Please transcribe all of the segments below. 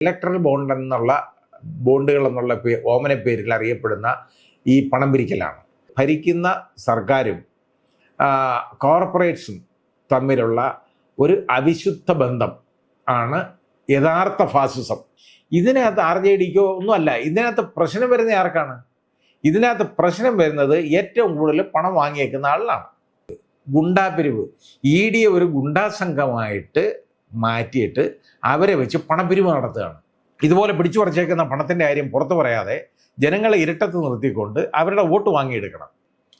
Electoral bond എന്നുള്ള ബോണ്ടുകൾ എന്നുള്ള പേ ഓമന പേരിൽ അറിയപ്പെടുന്ന ഈ പണം പിരിക്കലാണ്. ഭരിക്കുന്ന സർക്കാരും കോർപ്പറേറ്റ്സും തമ്മിലുള്ള ഒരു അവിശുദ്ധ ബന്ധം ആണ് യഥാർത്ഥ ഫാസിസം ഇതിനകത്ത് ആർ ജെ ഡിക്കോ ഒന്നുമല്ല ഇതിനകത്ത് പ്രശ്നം വരുന്ന ആർക്കാണ്? ഇതിനകത്ത് പ്രശ്നം വരുന്നത് ഏറ്റവും കൂടുതൽ പണം വാങ്ങിയേക്കുന്ന ആളിലാണ്. ഗുണ്ടാപിരിവ് ഇ ഡിയെ ഒരു ഗുണ്ടാ സംഘമായിട്ട് മാറ്റിയിട്ട് അവരെ വെച്ച് പണപ്പിരിവ് നടത്തുകയാണ്. ഇതുപോലെ പിടിച്ചു പറിച്ചേക്കുന്ന പണത്തിന്റെ കാര്യം പുറത്തു പറയാതെ ജനങ്ങളെ ഇരട്ടത്ത് നിർത്തിക്കൊണ്ട് അവരുടെ വോട്ട് വാങ്ങിയെടുക്കണം.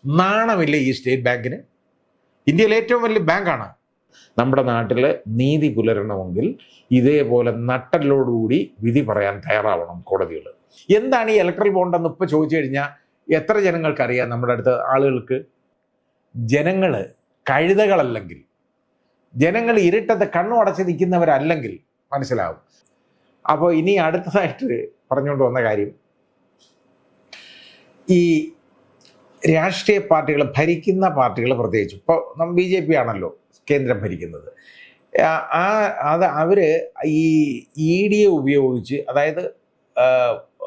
നാണമില്ല ഈ സ്റ്റേറ്റ് ബാങ്കിന്? ഇന്ത്യയിലെ ഏറ്റവും വലിയ ബാങ്കാണ്. നമ്മുടെ നാട്ടിൽ നീതി പുലരണമെങ്കിൽ ഇതേപോലെ നട്ടലോടുകൂടി വിധി പറയാൻ തയ്യാറാവണം കോടതികൾ എന്താണ് ഈ ഇലക്ട്രൽ ബോണ്ട് എന്ന് ഇപ്പോൾ ചോദിച്ചു കഴിഞ്ഞാൽ എത്ര ജനങ്ങൾക്കറിയാം നമ്മുടെ അടുത്ത് ആളുകൾക്ക്? ജനങ്ങൾ കഴുതകളല്ലെങ്കിൽ ജനങ്ങൾ ഇരുട്ടത്ത് കണ്ണു അടച്ച് നിൽക്കുന്നവരല്ലെങ്കിൽ മനസ്സിലാവും. അപ്പോൾ ഇനി അടുത്തതായിട്ട് പറഞ്ഞുകൊണ്ട് വന്ന കാര്യം ഈ രാഷ്ട്രീയ പാർട്ടികൾ ഭരിക്കുന്ന പാർട്ടികൾ പ്രത്യേകിച്ച് ഇപ്പോൾ നമ്മൾ ബി ജെ പി ആണല്ലോ കേന്ദ്രം ഭരിക്കുന്നത്. ആ- ആ അത് അവർ ഈ ഇ ഡിയെ ഉപയോഗിച്ച് അതായത്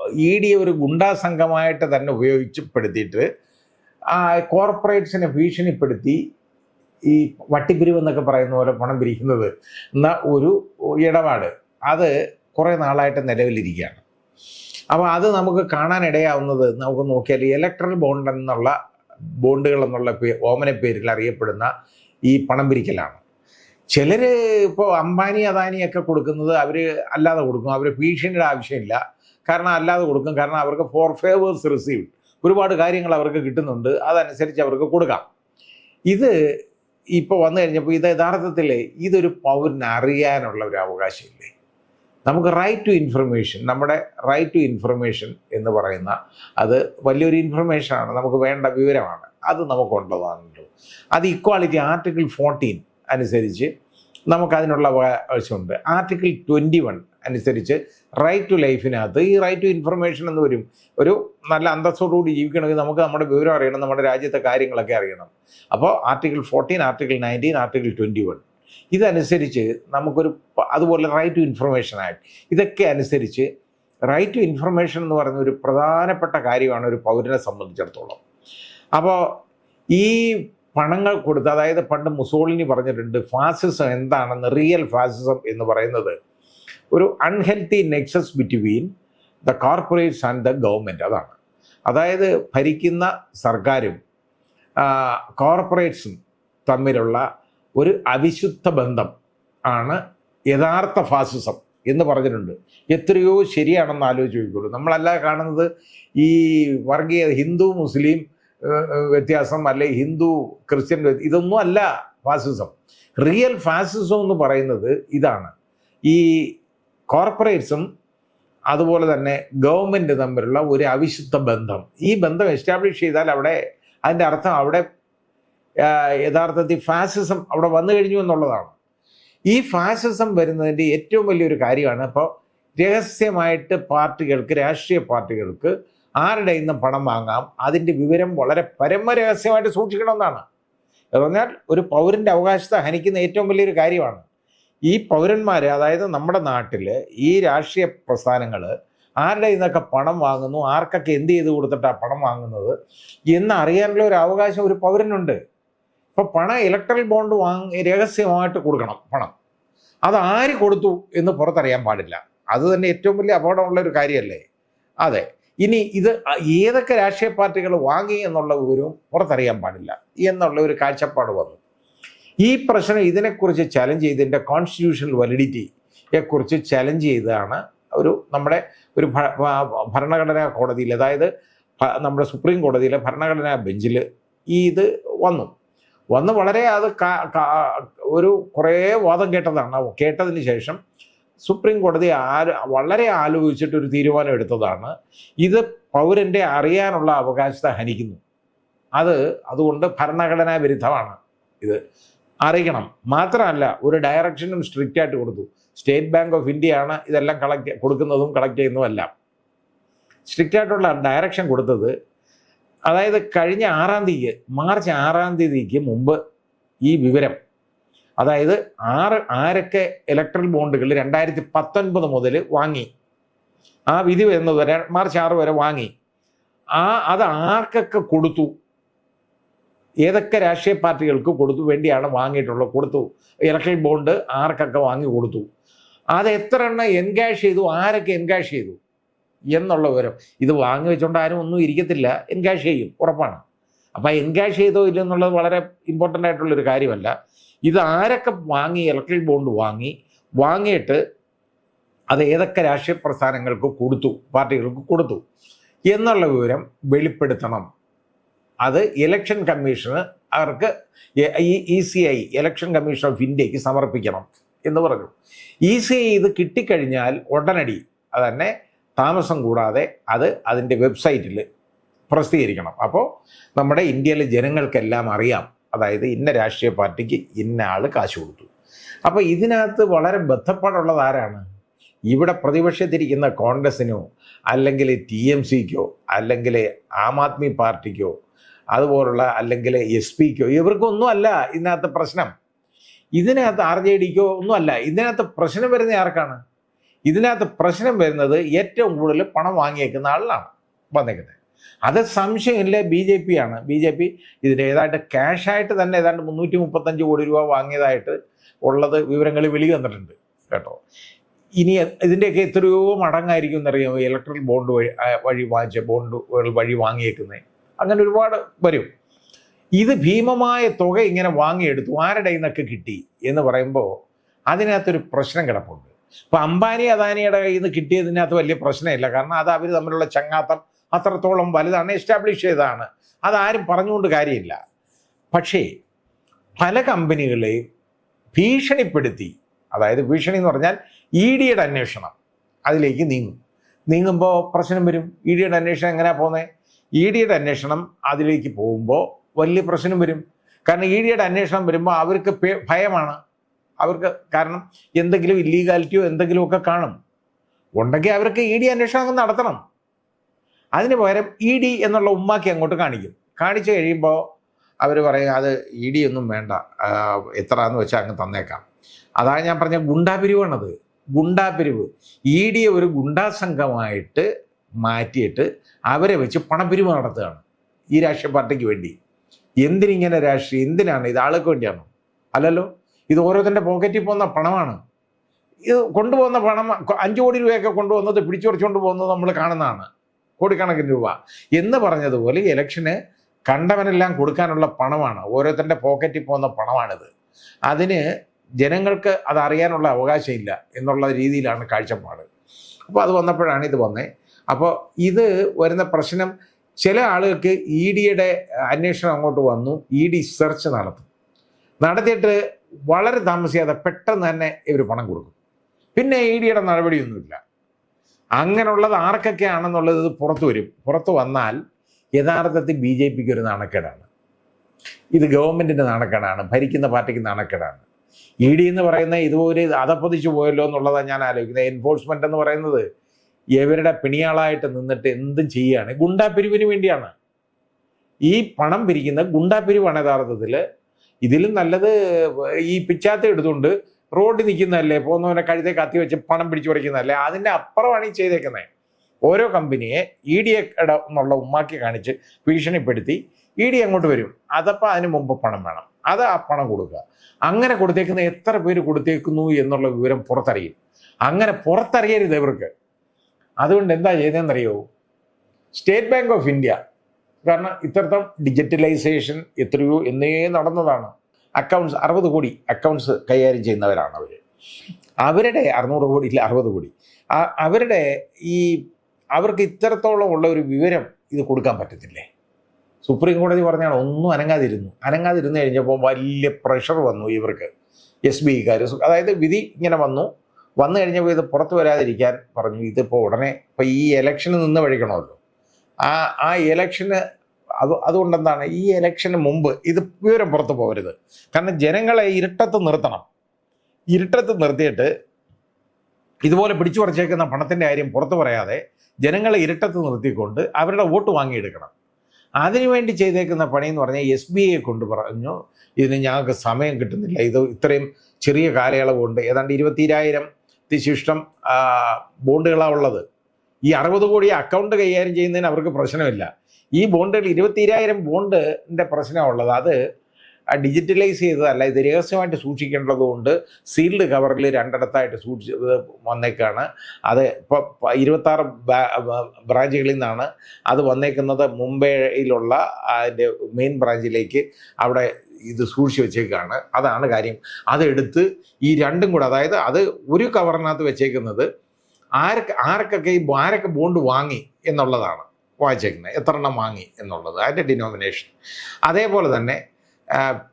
ഇ ഡിയെ ഒരു ഗുണ്ടാ സംഘമായിട്ട് തന്നെ ഉപയോഗിച്ചപ്പെടുത്തിയിട്ട് ആ കോർപ്പറേറ്റ്സിനെ ഭീഷണിപ്പെടുത്തി ഈ വട്ടിപ്പിരിവ് എന്നൊക്കെ പറയുന്ന പോലെ പണം പിരിക്കുന്നത് എന്ന ഒരു ഇടപാട്. അത് കുറേ നാളായിട്ട് നിലവിലിരിക്കുകയാണ്. അപ്പോൾ അത് നമുക്ക് കാണാനിടയാവുന്നത് നമുക്ക് നോക്കിയാൽ ഇലക്ട്രൽ ബോണ്ട് എന്നുള്ള ബോണ്ടുകൾ എന്നുള്ള ഓമന പേരിൽ അറിയപ്പെടുന്ന ഈ പണം പിരിക്കലാണ്. ചിലർ ഇപ്പോൾ അംബാനി അദാനിയൊക്കെ കൊടുക്കുന്നത് അവർ അല്ലാതെ കൊടുക്കും. അവർ ഭീഷണിയുടെ ആവശ്യമില്ല. കാരണം അല്ലാതെ കൊടുക്കും. കാരണം അവർക്ക് ഫോർ ഫേവേഴ്സ് റിസീവ്ഡ് ഒരുപാട് കാര്യങ്ങൾ അവർക്ക് കിട്ടുന്നുണ്ട്. അതനുസരിച്ച് അവർക്ക് കൊടുക്കാം. ഇത് ഇപ്പോൾ വന്നു കഴിഞ്ഞപ്പോൾ ഇത് യഥാർത്ഥത്തിൽ ഇതൊരു പൗരന് അറിയാനുള്ള ഒരു അവകാശമില്ലേ? നമുക്ക് റൈറ്റ് ടു ഇൻഫർമേഷൻ നമ്മുടെ റൈറ്റ് ടു ഇൻഫർമേഷൻ എന്ന് പറയുന്ന അത് വലിയൊരു ഇൻഫർമേഷനാണ് നമുക്ക് വേണ്ട വിവരമാണ്. അത് നമുക്കുള്ളതാണല്ലോ അത് ഇക്വാളിറ്റി ആർട്ടിക്കിൾ ഫോർട്ടീൻ അനുസരിച്ച് നമുക്കതിനുള്ള അവകാശമുണ്ട്. ആർട്ടിക്കിൾ ട്വന്റി വൺ അനുസരിച്ച് റൈറ്റ് ടു ലൈഫിനകത്ത് ഈ റൈറ്റ് ടു ഇൻഫർമേഷൻ എന്ന് വരും. ഒരു നല്ല അന്തസ്സോടുകൂടി ജീവിക്കണമെങ്കിൽ നമുക്ക് നമ്മുടെ വിവരം അറിയണം നമ്മുടെ രാജ്യത്തെ കാര്യങ്ങളൊക്കെ അറിയണം. അപ്പോൾ article fourteen article nineteen article twenty one ഇതനുസരിച്ച് നമുക്കൊരു അതുപോലെ റൈറ്റ് ടു ഇൻഫർമേഷൻ ആക്ട് ഇതൊക്കെ അനുസരിച്ച് റൈറ്റ് ടു ഇൻഫർമേഷൻ എന്ന് പറയുന്ന ഒരു പ്രധാനപ്പെട്ട കാര്യമാണ് ഒരു പൗരനെ സംബന്ധിച്ചിടത്തോളം. അപ്പോൾ ഈ പണങ്ങൾ കൊടുത്ത് അതായത് പണ്ട് മുസോളിനി പറഞ്ഞിട്ടുണ്ട് ഫാസിസം എന്താണെന്ന് റിയൽ ഫാസിസം എന്ന് പറയുന്നത് ഒരു unhealthy nexus between the corporates and the government അതാണ്. അതായത് ഭരിക്കുന്ന സർക്കാരും കോർപ്പറേറ്റ്സും തമ്മിലുള്ള ഒരു അവിശുദ്ധ ബന്ധം ആണ് യഥാർത്ഥ ഫാസിസം എന്ന് പറഞ്ഞിട്ടുണ്ട്. എത്രയോ ശരിയാണെന്ന് ആലോചിച്ച് ചോദിക്കുള്ളൂ നമ്മളല്ല കാണുന്നത് ഈ വർഗീയ ഹിന്ദു മുസ്ലിം വ്യത്യാസം അല്ലെ ഹിന്ദു ക്രിസ്ത്യൻ ഇതൊന്നും അല്ല ഫാസിസം റിയൽ ഫാസിസം എന്ന് പറയുന്നത് ഇതാണ്. ഈ കോർപ്പറേറ്റ്സും അതുപോലെ തന്നെ ഗവൺമെന്റ് തമ്മിലുള്ള ഒരു അവിശുദ്ധ ബന്ധം. ഈ ബന്ധം എസ്റ്റാബ്ലിഷ് ചെയ്താൽ അവിടെ അതിന്റെ അർത്ഥം അവിടെ യഥാർത്ഥത്തിൽ ഫാസിസം അവിടെ വന്നു കഴിഞ്ഞു എന്നുള്ളതാണ്. ഈ ഫാസിസം വരുന്നതിന്റെ ഏറ്റവും വലിയൊരു കാര്യമാണ് ഇപ്പോൾ രഹസ്യമായിട്ട് പാർട്ടികൾക്ക് രാഷ്ട്രീയ പാർട്ടികൾക്ക് ആരുടെ നിന്നും പണം വാങ്ങാം അതിന്റെ വിവരം വളരെ പരമരഹസ്യമായിട്ട് സൂക്ഷിക്കണമെന്നാണ്. എന്ന് പറഞ്ഞാൽ ഒരു പൗരന്റെ അവകാശത്തെ ഹനിക്കുന്ന ഏറ്റവും വലിയൊരു കാര്യമാണ്. ഈ പൗരന്മാരെ അതായത് നമ്മുടെ നാട്ടിൽ ഈ രാഷ്ട്രീയ പ്രസ്ഥാനങ്ങൾ ആരുടെ നിന്നൊക്കെ പണം വാങ്ങുന്നു ആർക്കൊക്കെ എന്ത് ചെയ്ത് കൊടുത്തിട്ടാണ് പണം വാങ്ങുന്നത് എന്ന് അറിയാനുള്ള ഒരു അവകാശം ഒരു പൗരനുണ്ട്. ഇപ്പം പണം ഇലക്ട്രൽ ബോണ്ട് വാങ്ങി രഹസ്യമായിട്ട് കൊടുക്കണം പണം. അത് ആര് കൊടുത്തു എന്ന് പുറത്തറിയാൻ പാടില്ല. അത് തന്നെ ഏറ്റവും വലിയ അപകടമുള്ള ഒരു കാര്യമല്ലേ? അതെ. ഇനി ഇത് ഏതൊക്കെ രാഷ്ട്രീയ പാർട്ടികൾ വാങ്ങി എന്നുള്ള വിവരവും പുറത്തറിയാൻ പാടില്ല. എന്നുള്ള ഒരു കാഴ്ചപ്പാട് വന്നു. ഈ പ്രശ്നം ഇതിനെക്കുറിച്ച് ചലഞ്ച് ചെയ്തതിന്റെ കോൺസ്റ്റിറ്റ്യൂഷണൽ വാലിഡിറ്റിയെക്കുറിച്ച് ചലഞ്ച് ചെയ്തതാണ് ഒരു നമ്മുടെ ഒരു ഭരണഘടനാ കോടതിയിൽ അതായത് നമ്മുടെ സുപ്രീം കോടതിയിലെ ഭരണഘടനാ ബെഞ്ചിൽ ഈ ഇത് വന്നു. വന്ന് വളരെ അത് ഒരു കുറേ വാദം കേട്ടതാണ്. കേട്ടതിന് ശേഷം സുപ്രീം കോടതി ആര് വളരെ ആലോചിച്ചിട്ട് ഒരു തീരുമാനം എടുത്തതാണ്. ഇത് പൗരന്റെ അറിയാനുള്ള അവകാശത്തെ ഹനിക്കുന്നു. അത് അതുകൊണ്ട് ഭരണഘടനാ വിരുദ്ധമാണ് ഇത്. അറിയിക്കണം. മാത്രമല്ല ഒരു ഡയറക്ഷനും സ്ട്രിക്റ്റ് ആയിട്ട് കൊടുത്തു. സ്റ്റേറ്റ് ബാങ്ക് ഓഫ് ഇന്ത്യ ആണ് ഇതെല്ലാം കളക്ട് കൊടുക്കുന്നതും കളക്ട് ചെയ്യുന്നതും എല്ലാം. സ്ട്രിക്റ്റ് ആയിട്ടുള്ള ഡയറക്ഷൻ കൊടുത്തത് അതായത് കഴിഞ്ഞ ആറാം തീയതി മാർച്ച് ആറാം തീയതിക്ക് മുമ്പ് ഈ വിവരം. അതായത് ആറ് ആരൊക്കെ ഇലക്ട്രൽ ബോണ്ടുകൾ രണ്ടായിരത്തി പത്തൊൻപത് മുതൽ വാങ്ങി. ആ വിധി വരുന്നത് വരെ മാർച്ച് ആറ് വരെ വാങ്ങി. ആ അത് ആർക്കൊക്കെ കൊടുത്തു? ഏതൊക്കെ രാഷ്ട്രീയ പാർട്ടികൾക്ക് കൊടുത്തു വേണ്ടിയാണ് വാങ്ങിയിട്ടുള്ളത് കൊടുത്തു. ഇലക്ഷൻ ബോണ്ട് ആർക്കൊക്കെ വാങ്ങി കൊടുത്തു. അത് എത്ര എണ്ണം എൻകാഷ് ചെയ്തു ആരൊക്കെ എൻകാഷ് ചെയ്തു എന്നുള്ള വിവരം. ഇത് വാങ്ങി വെച്ചുകൊണ്ട് ആരും ഒന്നും ഇരിക്കത്തില്ല. എൻകാഷ് ചെയ്യും ഉറപ്പാണ്. അപ്പോൾ എൻകാഷ് ചെയ്തോ ഇല്ലെന്നുള്ളത് വളരെ ഇമ്പോർട്ടന്റ് ആയിട്ടുള്ളൊരു കാര്യമല്ല. ഇത് ആരൊക്കെ വാങ്ങി ഇലക്ട്രിക് ബോണ്ട് വാങ്ങി വാങ്ങിയിട്ട് അത് ഏതൊക്കെ രാഷ്ട്രീയ പ്രസ്ഥാനങ്ങൾക്ക് കൊടുത്തു പാർട്ടികൾക്ക് കൊടുത്തു എന്നുള്ള വിവരം വെളിപ്പെടുത്തണം. അത് ഇലക്ഷൻ കമ്മീഷന് അവർക്ക് E C I election commission of ഇന്ത്യയ്ക്ക് സമർപ്പിക്കണം എന്ന് പറഞ്ഞു. ഇ സി ഐ ഇത് കിട്ടിക്കഴിഞ്ഞാൽ ഉടനടി അതന്നെ താമസം കൂടാതെ അത് അതിന്റെ വെബ്സൈറ്റിൽ പ്രസിദ്ധീകരിക്കണം. അപ്പോൾ നമ്മുടെ ഇന്ത്യയിലെ ജനങ്ങൾക്കെല്ലാം അറിയാം. അതായത് ഇന്ന രാഷ്ട്രീയ പാർട്ടിക്ക് ഇന്ന ആൾ കാശ് കൊടുത്തു. അപ്പോൾ ഇതിനകത്ത് വളരെ ബന്ധപ്പാടുള്ളത് ആരാണ്? ഇവിടെ പ്രതിപക്ഷത്തിരിക്കുന്ന കോൺഗ്രസിനോ അല്ലെങ്കിൽ ടി എം സിക്കോ അല്ലെങ്കിൽ ആം ആദ്മി പാർട്ടിക്കോ അതുപോലുള്ള അല്ലെങ്കിൽ എസ് പിക്കോ ഇവർക്കൊന്നും അല്ല ഇതിനകത്ത് പ്രശ്നം. ഇതിനകത്ത് ആർ ജെ ഡിക്കോ ഒന്നും അല്ല. ഇതിനകത്ത് പ്രശ്നം വരുന്ന ആർക്കാണ്? ഇതിനകത്ത് പ്രശ്നം വരുന്നത് ഏറ്റവും കൂടുതൽ പണം വാങ്ങിയേക്കുന്ന ആളിലാണ് വന്നേക്കുന്നത് അത് സംശയമില്ല ബി ജെ പി ആണ്. ബി ജെ പി ഇതിന്റെ ഏതാണ്ട് ക്യാഷായിട്ട് തന്നെ ഏതാണ്ട് മുന്നൂറ്റി മുപ്പത്തഞ്ച് കോടി രൂപ വാങ്ങിയതായിട്ട് ഉള്ളത് വിവരങ്ങൾ വെളി വന്നിട്ടുണ്ട് കേട്ടോ. ഇനി ഇതിന്റെയൊക്കെ എത്രയോ മടങ്ങായിരിക്കും എന്നറിയാമോ? ഇലക്ട്രിക് ബോണ്ട് വഴി വഴി വാങ്ങിച്ച ബോണ്ടുകൾ വഴി വാങ്ങിയേക്കുന്നത് അങ്ങനെ ഒരുപാട് വരും. ഇത് ഭീമമായ തുക ഇങ്ങനെ വാങ്ങിയെടുത്തു. ആരുടെ നിന്നൊക്കെ കിട്ടി എന്ന് പറയുമ്പോൾ അതിനകത്തൊരു പ്രശ്നം കിടപ്പുണ്ട്. ഇപ്പം അംബാനി അദാനിയുടെ കയ്യിൽ നിന്ന് കിട്ടിയതിനകത്ത് വലിയ പ്രശ്നമില്ല. കാരണം അത് അവർ തമ്മിലുള്ള ചങ്ങാത്തം അത്രത്തോളം വലുതാണ് എസ്റ്റാബ്ലിഷ് ചെയ്തതാണ്. അതാരും പറഞ്ഞുകൊണ്ട് കാര്യമില്ല. പക്ഷേ പല കമ്പനികളെയും ഭീഷണിപ്പെടുത്തി അതായത് ഭീഷണി എന്ന് പറഞ്ഞാൽ ഇ ഡിയുടെ അന്വേഷണം അതിലേക്ക് നീങ്ങും. നീങ്ങുമ്പോൾ പ്രശ്നം വരും. ഇ ഡിയുടെ അന്വേഷണം എങ്ങനെയാണ് പോകുന്നത്? ഇ ഡിയുടെ അന്വേഷണം അതിലേക്ക് പോകുമ്പോൾ വലിയ പ്രശ്നം വരും. കാരണം ഇ ഡിയുടെ അന്വേഷണം വരുമ്പോൾ അവർക്ക് ഭയമാണ്. അവർക്ക് കാരണം എന്തെങ്കിലും ഇല്ലീഗാലിറ്റിയോ എന്തെങ്കിലുമൊക്കെ കാണും. ഉണ്ടെങ്കിൽ അവർക്ക് ഇ ഡി അന്വേഷണം അങ്ങ് നടത്തണം. അതിന് പകരം ഇ ഡി എന്നുള്ള ഉമ്മാക്കി അങ്ങോട്ട് കാണിക്കും. കാണിച്ചു കഴിയുമ്പോൾ അവർ പറയും അത് ഇ ഡി ഒന്നും വേണ്ട. എത്ര എന്ന് വെച്ചാൽ അങ്ങ് തന്നേക്കാം. അതാണ് ഞാൻ പറഞ്ഞ ഗുണ്ടാപിരിവാണത് ഗുണ്ടാപിരിവ് ഇ ഡിയെ ഒരു ഗുണ്ടാ സംഘമായിട്ട് മാറ്റിയിട്ട് അവരെ വെച്ച് പണപ്പിരിവ് നടത്തുകയാണ് ഈ രാഷ്ട്രീയ പാർട്ടിക്ക് വേണ്ടി. എന്തിനിങ്ങനെ രാഷ്ട്രീയം എന്തിനാണ്? ഇത് ആൾക്ക് വേണ്ടിയാണോ? അല്ലല്ലോ. ഇത് ഓരോരുത്തരുടെ പോക്കറ്റിൽ പോകുന്ന പണമാണ്. ഇത് കൊണ്ടുപോകുന്ന പണം അഞ്ച് കോടി രൂപയൊക്കെ കൊണ്ടുവന്നത് പിടിച്ചുറച്ചുകൊണ്ട് പോകുന്നത് നമ്മൾ കാണുന്നതാണ്. കോടിക്കണക്കിന് രൂപ. എന്ന് പറഞ്ഞതുപോലെ ഇലക്ഷന് കണ്ടവനെല്ലാം കൊടുക്കാനുള്ള പണമാണ്. ഓരോരുത്തരുടെ പോക്കറ്റിൽ പോകുന്ന പണമാണിത്. അതിന് ജനങ്ങൾക്ക് അത് അറിയാനുള്ള അവകാശമില്ല എന്നുള്ള രീതിയിലാണ് കാഴ്ചപ്പാട്. അപ്പോൾ അത് വന്നപ്പോഴാണ് ഇത് വന്നേ. അപ്പോൾ ഇത് വരുന്ന പ്രശ്നം ചില ആളുകൾക്ക് ഇ ഡിയുടെ അന്വേഷണം അങ്ങോട്ട് വന്നു ഇ ഡി സെർച്ച് നടത്തും. നടത്തിയിട്ട് വളരെ താമസിയാതെ പെട്ടെന്ന് തന്നെ ഇവർ പണം കൊടുക്കും. പിന്നെ ഇ ഡിയുടെ നടപടിയൊന്നുമില്ല. അങ്ങനെയുള്ളത് ആർക്കൊക്കെയാണെന്നുള്ളത് ഇത് പുറത്തു വരും. പുറത്തു വന്നാൽ യഥാർത്ഥത്തിൽ ബി ജെ പിക്ക് ഒരു നാണക്കേടാണ്. ഇത് ഗവൺമെന്റിന്റെ നാണക്കേടാണ് ഭരിക്കുന്ന പാർട്ടിക്ക് നാണക്കേടാണ്. ഇ ഡി എന്ന് പറയുന്ന ഇതുപോലെ അതപ്പതിച്ചു പോയല്ലോ എന്നുള്ളതാണ് ഞാൻ ആലോചിക്കുന്നത്. എൻഫോഴ്സ്മെന്റ് എന്ന് പറയുന്നത് ഇവരുടെ പിണിയാളായിട്ട് നിന്നിട്ട് എന്തും ചെയ്യുകയാണ് ഗുണ്ടാപിരിവിന് വേണ്ടിയാണ്. ഈ പണം പിരിക്കുന്ന ഗുണ്ടാപിരിവാണ് യഥാർത്ഥത്തിൽ ഇതിലും നല്ലത് ഈ പിച്ചാത്ത എടുത്തുകൊണ്ട് റോഡിൽ നിൽക്കുന്നതല്ലേ? പോകുന്നവനെ കഴുത്തെ കത്തി വെച്ച് പണം പിടിച്ചു പറിക്കുന്നതല്ലേ? അതിന്റെ അപ്പുറമാണ് ഈ ചെയ്തേക്കുന്നത് ഓരോ കമ്പനിയെ ഇ ഡി എന്നുള്ള ഉമ്മാക്കി കാണിച്ച് ഭീഷണിപ്പെടുത്തി ഇ ഡി അങ്ങോട്ട് വരും. അതപ്പോൾ അതിന് മുമ്പ് പണം വേണം. അത് ആ പണം കൊടുക്കുക. അങ്ങനെ കൊടുത്തേക്കുന്ന എത്ര പേര് കൊടുത്തേക്കുന്നു എന്നുള്ള വിവരം പുറത്തറിയും. അങ്ങനെ പുറത്തറിയരുത് ഇവർക്ക്. അതുകൊണ്ട് എന്താ ചെയ്തതെന്നറിയോ സ്റ്റേറ്റ് ബാങ്ക് ഓഫ് ഇന്ത്യ കാരണം ഇത്രത്തോളം ഡിജിറ്റലൈസേഷൻ എത്രയോ എന്നേ നടന്നതാണ്. അക്കൗണ്ട്സ് അറുപത് കോടി അക്കൗണ്ട്സ് കൈകാര്യം ചെയ്യുന്നവരാണ് അവർ അവരുടെ അറുന്നൂറ് കോടി ഇല്ല അറുപത് കോടി. അവരുടെ ഈ അവർക്ക് ഇത്രത്തോളം ഉള്ള ഒരു വിവരം ഇത് കൊടുക്കാൻ പറ്റത്തില്ലേ? സുപ്രീം കോടതി പറഞ്ഞാണ് ഒന്നും അനങ്ങാതിരുന്നു. അനങ്ങാതിരുന്നു കഴിഞ്ഞപ്പോൾ വലിയ പ്രഷർ വന്നു ഇവർക്ക്. എസ് ബി ഐക്കാർ അതായത് വിധി ഇങ്ങനെ വന്നു. വന്നു കഴിഞ്ഞപ്പോൾ ഇത് പുറത്തു വരാതിരിക്കാൻ പറഞ്ഞു. ഇതിപ്പോൾ ഉടനെ ഇപ്പോൾ ഈ ഇലക്ഷന് നിന്ന് വഴിക്കണമല്ലോ. ആ ആ ഇലക്ഷന് അത് അതുകൊണ്ടെന്താണ്? ഈ ഇലക്ഷന് മുമ്പ് ഇത് വിവരം പുറത്തു പോകരുത്. കാരണം ജനങ്ങളെ ഇരുട്ടത്ത് നിർത്തണം. ഇരുട്ടത്ത് നിർത്തിയിട്ട് ഇതുപോലെ പിടിച്ചു പറിച്ചേക്കുന്ന പണത്തിന്റെ കാര്യം പുറത്തു പറയാതെ ജനങ്ങളെ ഇരുട്ടത്ത് നിർത്തിക്കൊണ്ട് അവരുടെ വോട്ട് വാങ്ങിയെടുക്കണം. അതിനുവേണ്ടി ചെയ്തേക്കുന്ന പണി എന്ന് പറഞ്ഞാൽ എസ് ബി ഐയെ കൊണ്ട് പറഞ്ഞു ഇതിന് ഞങ്ങൾക്ക് സമയം കിട്ടുന്നില്ല. ഇത് ഇത്രയും ചെറിയ കാലയളവ് കൊണ്ട് ഏതാണ്ട് ഇരുപത്തിരായിരം ശിഷ്ടം ബോണ്ടുകളാണ് ഉള്ളത്. ഈ അറുപത് കോടി അക്കൗണ്ട് കൈകാര്യം ചെയ്യുന്നതിന് അവർക്ക് പ്രശ്നമില്ല. ഈ ബോണ്ടുകൾ ഇരുപത്തിരായിരം ബോണ്ടിന്റെ പ്രശ്നമുള്ളത് അത് ഡിജിറ്റലൈസ് ചെയ്തതല്ല ഇത് രഹസ്യമായിട്ട് സൂക്ഷിക്കേണ്ടതുകൊണ്ട് സീൽഡ് കവറിൽ രണ്ടിടത്തായിട്ട് സൂക്ഷിച്ചത് വന്നേക്കാണ്. അത് ഇപ്പോൾ ഇരുപത്താറ് ബ്രാഞ്ചുകളിൽ നിന്നാണ് അത് വന്നേക്കുന്നത്. മുംബൈയിലുള്ള അതിന്റെ മെയിൻ ബ്രാഞ്ചിലേക്ക്. അവിടെ ഇത് സൂക്ഷിച്ച് വെച്ചേക്കാണ്. അതാണ് കാര്യം. അതെടുത്ത് ഈ രണ്ടും കൂടെ അതായത് അത് ഒരു കവറിനകത്ത് വെച്ചേക്കുന്നത് ആരൊക്കെ ആർക്കൊക്കെ ഈ ആരൊക്കെ ബോണ്ട് വാങ്ങി എന്നുള്ളതാണ് വായിച്ചേക്കുന്നത്. എത്ര എണ്ണം വാങ്ങി എന്നുള്ളത്. അതിന്റെ ഡിനോമിനേഷൻ അതേപോലെ തന്നെ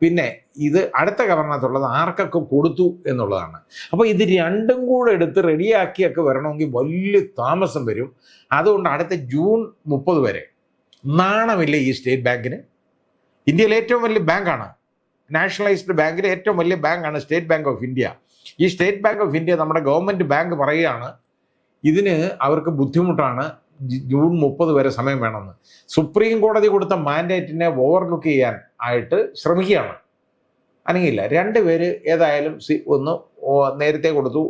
പിന്നെ ഇത് അടുത്ത കവറിനകത്തുള്ളത് ആർക്കൊക്കെ കൊടുത്തു എന്നുള്ളതാണ്. അപ്പോൾ ഇത് രണ്ടും കൂടെ എടുത്ത് റെഡിയാക്കിയൊക്കെ വരണമെങ്കിൽ വലിയ താമസം വരും. അതുകൊണ്ട് അടുത്ത ജൂൺ മുപ്പത് വരെ നാണമില്ല ഈ സ്റ്റേറ്റ് ബാങ്കിന്? ഇന്ത്യയിലെ ഏറ്റവും വലിയ ബാങ്കാണ്. നാഷണലൈസ്ഡ് ബാങ്കിലെ ഏറ്റവും വലിയ ബാങ്കാണ് സ്റ്റേറ്റ് ബാങ്ക് ഓഫ് ഇന്ത്യ. ഈ സ്റ്റേറ്റ് ബാങ്ക് ഓഫ് ഇന്ത്യ നമ്മുടെ ഗവൺമെന്റ് ബാങ്ക് പറയുകയാണ് ഇതിന് അവർക്ക് ബുദ്ധിമുട്ടാണ് ജൂൺ മുപ്പത് വരെ സമയം വേണമെന്ന്. സുപ്രീം കോടതി കൊടുത്ത മാൻഡേറ്റിനെ ഓവർലുക്ക് ചെയ്യാൻ ആയിട്ട് ശ്രമിക്കുകയാണ്. അനങ്ങിയില്ല. രണ്ടുപേര് ഏതായാലും സി ഒന്ന് നേരത്തെ കൊടുത്തു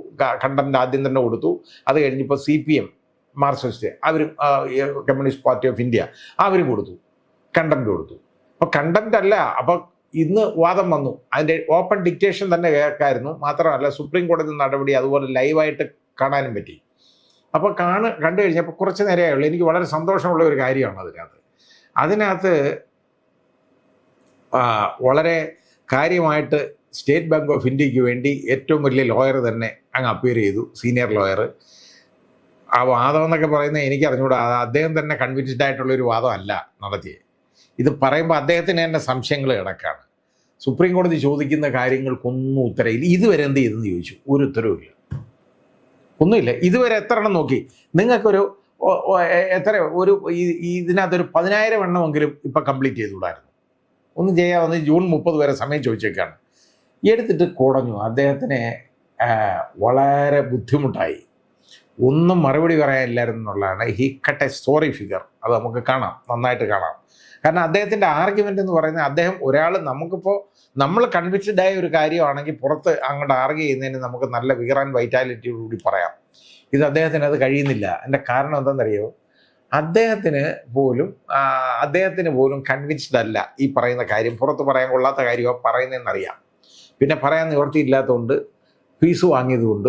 കണ്ടന്റ് ആദ്യം തന്നെ കൊടുത്തു. അത് കഴിഞ്ഞിപ്പോൾ സി പി എം മാർക്സിസ്റ്റ് അവരും കമ്മ്യൂണിസ്റ്റ് പാർട്ടി ഓഫ് ഇന്ത്യ അവരും കൊടുത്തു. കണ്ടന്റ് കൊടുത്തു. അപ്പോൾ കണ്ടന്റ് അല്ല അപ്പോൾ ഇന്ന് വാദം വന്നു. അതിന്റെ ഓപ്പൺ ഡിക്റ്റേഷൻ തന്നെ കേൾക്കായിരുന്നു. മാത്രമല്ല സുപ്രീം കോടതി നടപടി അതുപോലെ ലൈവായിട്ട് കാണാനും പറ്റി. അപ്പോൾ കാണ് കണ്ടു കഴിഞ്ഞപ്പോൾ കുറച്ച് നേരമേ ഉള്ളൂ. എനിക്ക് വളരെ സന്തോഷമുള്ള ഒരു കാര്യമാണ് അതിനകത്ത്. അതിനകത്ത് വളരെ കാര്യമായിട്ട് സ്റ്റേറ്റ് ബാങ്ക് ഓഫ് ഇന്ത്യയ്ക്ക് വേണ്ടി ഏറ്റവും വലിയ ലോയർ തന്നെ അങ്ങ് അപ്പിയർ ചെയ്തു. സീനിയർ ലോയർ ആ വാദം എന്നൊക്കെ പറയുന്നത് എനിക്ക് അറിഞ്ഞുകൂടാ അദ്ദേഹം തന്നെ കൺവിൻസ്ഡ് ആയിട്ടുള്ള ഒരു വാദം അല്ല നടത്തിയത് ഇത് പറയുമ്പോൾ അദ്ദേഹത്തിന് തന്നെ സംശയങ്ങൾ കിടക്കാണ്. സുപ്രീം കോടതി ചോദിക്കുന്ന കാര്യങ്ങൾക്കൊന്നും ഉത്തരയില്ല ഇതുവരെ എന്ത് ചെയ്തെന്ന് ചോദിച്ചു. ഒരു ഉത്തരവുമില്ല ഒന്നുമില്ല. ഇതുവരെ എത്ര എണ്ണം നോക്കി? നിങ്ങൾക്കൊരു എത്ര? ഒരു ഇതിനകത്തൊരു പതിനായിരം എണ്ണമെങ്കിലും ഇപ്പം കംപ്ലീറ്റ് ചെയ്തുകൂടായിരുന്നു. ഒന്നും ചെയ്യാമെന്ന് ജൂൺ മുപ്പത് വരെ സമയം ചോദിച്ചേക്കാണ്. എടുത്തിട്ട് കുടഞ്ഞു. അദ്ദേഹത്തിന് വളരെ ബുദ്ധിമുട്ടായി. ഒന്നും മറുപടി പറയാനില്ലായിരുന്നു എന്നുള്ളതാണ്. He cut a sorry figure അത് നമുക്ക് കാണാം. നന്നായിട്ട് കാണാം. കാരണം അദ്ദേഹത്തിന്റെ ആർഗ്യുമെന്റ് എന്ന് പറയുന്നത് അദ്ദേഹം ഒരാൾ നമുക്കിപ്പോൾ നമ്മൾ കൺവിൻസ്ഡ് ആയ ഒരു കാര്യമാണെങ്കിൽ പുറത്ത് അങ്ങോട്ട് ആർഗ്യ ചെയ്യുന്നതിന് നമുക്ക് നല്ല വിയർ ആൻഡ് വൈറ്റാലിറ്റിയോടുകൂടി പറയാം. ഇത് അദ്ദേഹത്തിന് അത് കഴിയുന്നില്ല. എന്റെ കാരണം എന്താണെന്നറിയോ? അദ്ദേഹത്തിന് പോലും അദ്ദേഹത്തിന് പോലും കൺവിൻസ്ഡ് അല്ല ഈ പറയുന്ന കാര്യം. പുറത്ത് പറയാൻ കൊള്ളാത്ത കാര്യമോ പറയുന്നതെന്നറിയാം. പിന്നെ പറയാൻ നിവർത്തിയില്ലാത്തതുകൊണ്ട് ഫീസ് വാങ്ങിയതുകൊണ്ട്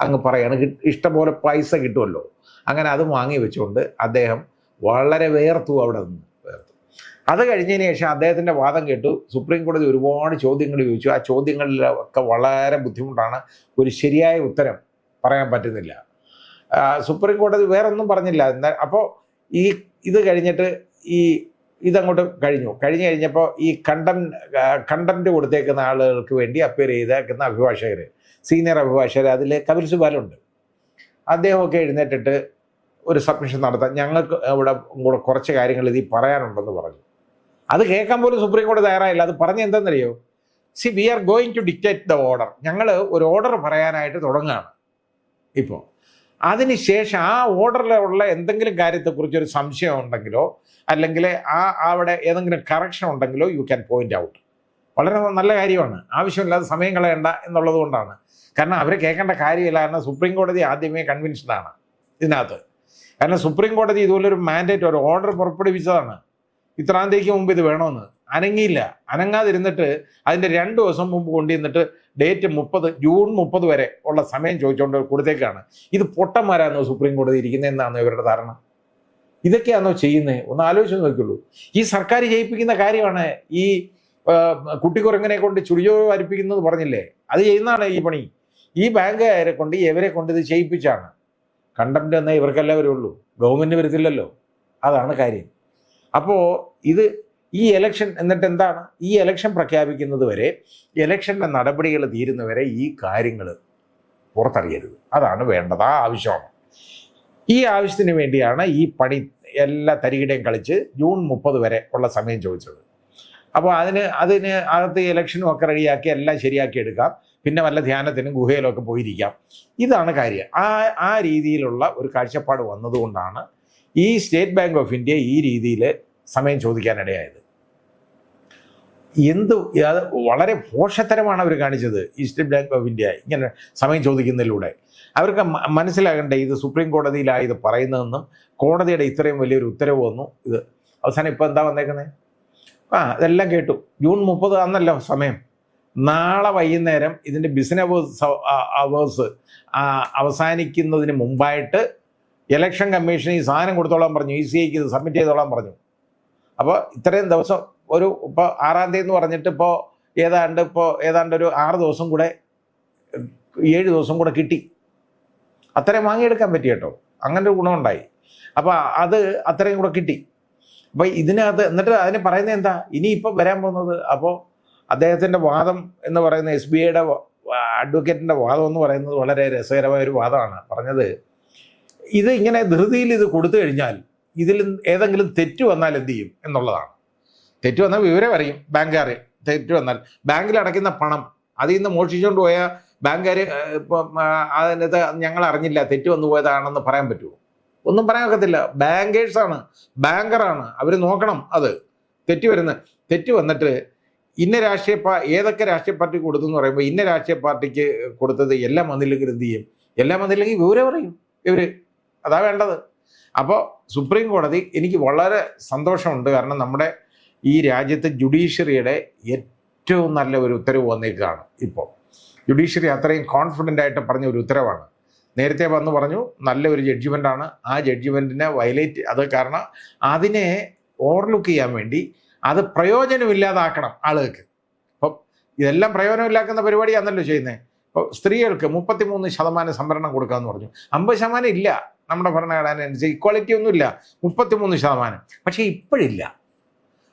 അങ്ങ് പറയാണ് ഇഷ്ടംപോലെ പൈസ കിട്ടുമല്ലോ. അങ്ങനെ അതും വാങ്ങി വെച്ചുകൊണ്ട് അദ്ദേഹം വളരെ വേർത്തു അവിടെ നിന്ന്. അത് കഴിഞ്ഞതിന് ശേഷം അദ്ദേഹത്തിന്റെ വാദം കേട്ടു. സുപ്രീം കോടതി ഒരുപാട് ചോദ്യങ്ങൾ ചോദിച്ചു. ആ ചോദ്യങ്ങളിലൊക്കെ വളരെ ബുദ്ധിമുട്ടാണ്. ഒരു ശരിയായ ഉത്തരം പറയാൻ പറ്റുന്നില്ല. സുപ്രീം കോടതി വേറെ ഒന്നും പറഞ്ഞില്ല. എന്നാൽ അപ്പോൾ ഈ ഇത് കഴിഞ്ഞിട്ട് ഈ ഇതങ്ങോട്ട് കഴിഞ്ഞു. കഴിഞ്ഞു കഴിഞ്ഞപ്പോൾ ഈ കണ്ടം കണ്ടന്റ് കൊടുത്തേക്കുന്ന ആളുകൾക്ക് വേണ്ടി അപ്പിയർ ചെയ്തേക്കുന്ന അഭിഭാഷകർ സീനിയർ അഭിഭാഷകർ അതിൽ കപിൽ സുബാലുണ്ട്. അദ്ദേഹമൊക്കെ എഴുന്നേറ്റിട്ട് ഒരു സബ്മിഷൻ നടത്താൻ ഞങ്ങൾക്ക് ഇവിടെ കൂടെ കുറച്ച് കാര്യങ്ങൾ ഇതിൽ പറയാനുണ്ടെന്ന് പറഞ്ഞു. അത് കേൾക്കാൻ പോലും സുപ്രീം കോടതി തയ്യാറായില്ല. അത് പറഞ്ഞ എന്താണെന്നറിയോ see we are going to dictate the order ഞങ്ങൾ ഒരു ഓർഡർ പറയാനായിട്ട് തുടങ്ങുകയാണ്. ഇപ്പോൾ അതിനുശേഷം ആ ഓർഡറിലുള്ള എന്തെങ്കിലും കാര്യത്തെക്കുറിച്ച് ഒരു സംശയം ഉണ്ടെങ്കിലോ അല്ലെങ്കിൽ ആ അവിടെ ഏതെങ്കിലും കറക്ഷൻ ഉണ്ടെങ്കിലോ യു ക്യാൻ പോയിന്റ് ഔട്ട് വളരെ നല്ല കാര്യമാണ്. ആവശ്യമില്ലാതെ സമയം കളയണ്ട എന്നുള്ളത് കൊണ്ടാണ്. കാരണം അവർ കേൾക്കേണ്ട കാര്യമില്ല. കാരണം സുപ്രീം കോടതി ആദ്യമേ കൺവിൻസ്ഡാണ് ഇതിനകത്ത്. കാരണം സുപ്രീം കോടതി ഇതുപോലൊരു മാൻഡേറ്റ് ഒരു ഓർഡർ പുറപ്പെടുവിച്ചതാണ്. ഇത്രാം തീയതിക്ക് മുമ്പ് ഇത് വേണമെന്ന് അനങ്ങിയില്ല. അനങ്ങാതിരുന്നിട്ട് അതിന്റെ രണ്ട് ദിവസം മുമ്പ് കൊണ്ടുവന്നിട്ട് ഡേറ്റ് മുപ്പത് ജൂൺ മുപ്പത് വരെ ഉള്ള സമയം ചോദിച്ചുകൊണ്ട് കൊടുത്തേക്കാണ്. ഇത് പൊട്ടന്മാരാണോ സുപ്രീം കോടതി ഇരിക്കുന്നത് എന്നാണോ ഇവരുടെ ധാരണ? ഇതൊക്കെയാണോ ചെയ്യുന്നത് ഒന്ന് ആലോചിച്ച് നോക്കിയുള്ളൂ ഈ സർക്കാർ ചെയ്യിപ്പിക്കുന്ന കാര്യമാണ് ഈ കുട്ടിക്കുരങ്ങനെ കൊണ്ട് ചുടിയോ വരിപ്പിക്കുന്നത് പറഞ്ഞില്ലേ? അത് ചെയ്യുന്നതാണ് ഈ പണി. ഈ ബാങ്കുകാരെ കൊണ്ട് ഇവരെ കൊണ്ട് ഇത് ചെയ്യിപ്പിച്ചാണ്. കണ്ടന്റ് എന്നാൽ ഇവർക്കെല്ലാവരും ഉള്ളൂ ഗവൺമെന്റ് വരത്തില്ലല്ലോ. അതാണ് കാര്യം. അപ്പോൾ ഇത് ഈ എലക്ഷൻ എന്നിട്ട് എന്താണ്? ഈ എലക്ഷൻ പ്രഖ്യാപിക്കുന്നത് വരെ ഇലക്ഷന്റെ നടപടികൾ തീരുന്നവരെ ഈ കാര്യങ്ങൾ പുറത്തറിയരുത്. അതാണ് വേണ്ടത്. ആ ആവശ്യമാണ്. ഈ ആവശ്യത്തിന് വേണ്ടിയാണ് ഈ പണി എല്ലാ തരികിടയും കളിച്ച് ജൂൺ മുപ്പത് വരെ ഉള്ള സമയം ചോദിച്ചത്. അപ്പോൾ അതിന് അതിന് അകത്ത് ഇലക്ഷനും ഒക്കെ റെഡിയാക്കി എല്ലാം ശരിയാക്കി എടുക്കാം. പിന്നെ വല്ല ധ്യാനത്തിനും ഗുഹയിലൊക്കെ പോയിരിക്കാം. ഇതാണ് കാര്യം. ആ ആ രീതിയിലുള്ള ഒരു കാഴ്ചപ്പാട് വന്നതുകൊണ്ടാണ് ഈ സ്റ്റേറ്റ് ബാങ്ക് ഓഫ് ഇന്ത്യ ഈ രീതിയിൽ സമയം ചോദിക്കാനിടയായത്. എന്ത് വളരെ പോഷത്തരമാണ് അവർ കാണിച്ചത് ഈസ്റ്റ് ബാങ്ക് ഓഫ് ഇന്ത്യ ഇങ്ങനെ സമയം ചോദിക്കുന്നതിലൂടെ. അവർക്ക് മനസ്സിലാകണ്ടേ ഇത് സുപ്രീം കോടതിയിലാണ് ഇത് പറയുന്നതെന്നും കോടതിയുടെ ഇത്രയും വലിയൊരു ഉത്തരവ് വന്നു. ഇത് അവസാനം ഇപ്പോൾ എന്താ വന്നേക്കുന്നത് ആ അതെല്ലാം കേട്ടു. ജൂൺ മുപ്പത് അന്നല്ലോ സമയം. നാളെ വൈകുന്നേരം ഇതിന്റെ ബിസിനസ് അവേഴ്സ് അവസാനിക്കുന്നതിന് മുമ്പായിട്ട് ഇലക്ഷൻ കമ്മീഷൻ ഈ സാധനം കൊടുത്തോളാൻ പറഞ്ഞു ഇ സി ഐക്ക് ഇത് സബ്മിറ്റ് ചെയ്തോളാൻ പറഞ്ഞു. അപ്പോൾ ഇത്രയും ദിവസം ഒരു ഇപ്പോൾ ആറാം തീയതി എന്ന് പറഞ്ഞിട്ട് ഇപ്പോൾ ഏതാണ്ട് ഇപ്പോൾ ഏതാണ്ട് ഒരു ആറ് ദിവസം കൂടെ ഏഴ് ദിവസം കൂടെ കിട്ടി. അത്രയും വാങ്ങിയെടുക്കാൻ പറ്റി കേട്ടോ. അങ്ങനെ ഒരു ഗുണമുണ്ടായി. അപ്പോൾ അത് അത്രയും കൂടെ കിട്ടി. അപ്പോൾ ഇതിനകത്ത് എന്നിട്ട് അതിന് പറയുന്നത് എന്താ? ഇനി ഇപ്പോൾ വരാൻ പോകുന്നത് അപ്പോൾ അദ്ദേഹത്തിന്റെ വാദം എന്ന് പറയുന്ന എസ് ബി ഐയുടെ അഡ്വക്കേറ്റിന്റെ വാദം എന്ന് പറയുന്നത് വളരെ രസകരമായ ഒരു വാദമാണ്. പറഞ്ഞത് ഇത് ഇങ്ങനെ ധൃതിയിൽ ഇത് കൊടുത്തു കഴിഞ്ഞാൽ ഇതിൽ ഏതെങ്കിലും തെറ്റ് വന്നാൽ എന്ത് ചെയ്യും എന്നുള്ളതാണ്. തെറ്റ് വന്നാൽ വിവരം അറിയും ബാങ്കുകാർ തെറ്റ് വന്നാൽ ബാങ്കിൽ അടയ്ക്കുന്ന പണം അതിൽ നിന്ന് മോഷിച്ചുകൊണ്ട് പോയ ബാങ്കുകാർ ഇപ്പം അതിനകത്ത് ഞങ്ങൾ അറിഞ്ഞില്ല തെറ്റ് വന്നു പോയതാണെന്ന് പറയാൻ പറ്റുമോ? ഒന്നും പറയാൻ ഒക്കത്തില്ല. ബാങ്കേഴ്സാണ് ബാങ്കറാണ് അവർ നോക്കണം അത്. തെറ്റ് വരുന്ന തെറ്റ് വന്നിട്ട് ഇന്ന രാഷ്ട്രീയ പാ ഏതൊക്കെ രാഷ്ട്രീയ പാർട്ടി കൊടുത്തു എന്ന് പറയുമ്പോൾ ഇന്ന രാഷ്ട്രീയ പാർട്ടിക്ക് കൊടുത്തത് എല്ലാം വന്നില്ലെങ്കിൽ എന്ത് ചെയ്യും? എല്ലാം വന്നില്ലെങ്കിൽ വിവരം പറയും ഇവർ അതാ വേണ്ടത്. അപ്പോൾ സുപ്രീം കോടതി എനിക്ക് വളരെ സന്തോഷമുണ്ട്. കാരണം നമ്മുടെ ഈ രാജ്യത്തെ ജുഡീഷ്യറിയുടെ ഏറ്റവും നല്ല ഒരു ഉത്തരവ് വന്നേക്കാണ് ഇപ്പോൾ ജുഡീഷ്യറി അത്രയും കോൺഫിഡന്റ് ആയിട്ട് പറഞ്ഞ ഒരു ഉത്തരവാണ്. നേരത്തെ വന്ന് പറഞ്ഞു നല്ലൊരു ഒരു ജഡ്ജിമെന്റ് ആണ്. ആ ജഡ്ജ്മെന്റിനെ വയലേറ്റ് അത് കാരണം അതിനെ ഓവർലുക്ക് ചെയ്യാൻ വേണ്ടി അത് പ്രയോജനമില്ലാതാക്കണം ആളുകൾക്ക്. അപ്പം ഇതെല്ലാം പ്രയോജനമില്ലാക്കുന്ന പരിപാടിയാണല്ലോ ചെയ്യുന്നത്. ഇപ്പോൾ സ്ത്രീകൾക്ക് മുപ്പത്തിമൂന്ന് ശതമാനം സംവരണം കൊടുക്കാമെന്ന് പറഞ്ഞു. അമ്പത് ശതമാനം ഇല്ല. നമ്മുടെ ഭരണഘടന അനുസരിച്ച് ഇക്വാളിറ്റി ഒന്നുമില്ല. മുപ്പത്തിമൂന്ന് ശതമാനം. പക്ഷേ ഇപ്പോഴില്ല.